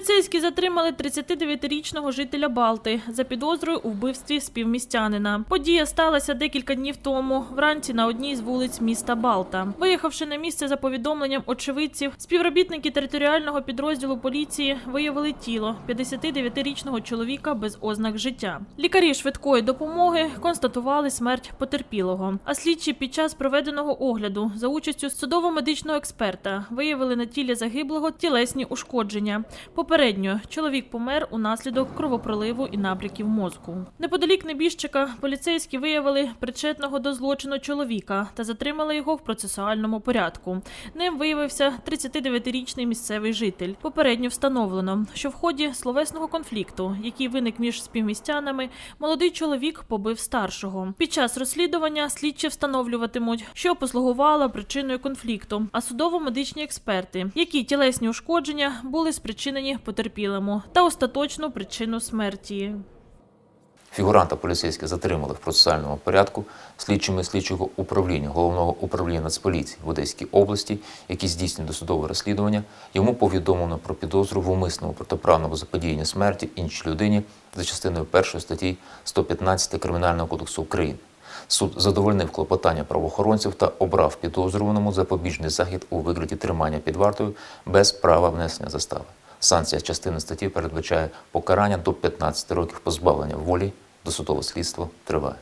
Поліцейські затримали 39-річного жителя Балти за підозрою у вбивстві співмістянина. Подія сталася декілька днів тому, вранці на одній з вулиць міста Балта. Виїхавши на місце за повідомленням очевидців, співробітники територіального підрозділу поліції виявили тіло 59-річного чоловіка без ознак життя. Лікарі швидкої допомоги констатували смерть потерпілого. А слідчі під час проведеного огляду за участю судово-медичного експерта виявили на тілі загиблого тілесні ушкодження. Попередньо чоловік помер унаслідок кровопроливу і набряків мозку. Неподалік небіжчика поліцейські виявили причетного до злочину чоловіка та затримали його в процесуальному порядку. Ним виявився 39-річний місцевий житель. Попередньо встановлено, що в ході словесного конфлікту, який виник між співмістянами, молодий чоловік побив старшого. Під час розслідування слідчі встановлюватимуть, що послугувало причиною конфлікту, а судово-медичні експерти, які тілесні ушкодження були спричинені потерпілому, та остаточну причину смерті. Фігуранта поліцейські затримали в процесуальному порядку слідчими слідчого управління головного управління Нацполіції в Одеській області, які здійснюють досудове розслідування. Йому повідомлено про підозру в умисному протиправному заподіянні смерті іншій людині за частиною 1 статті 115 Кримінального кодексу України. Суд задовольнив клопотання правоохоронців та обрав підозрюваному запобіжний захід у вигляді тримання під вартою без права внесення застави. Санкція частини статті передбачає покарання до 15 років позбавлення волі. Досудове слідство триває.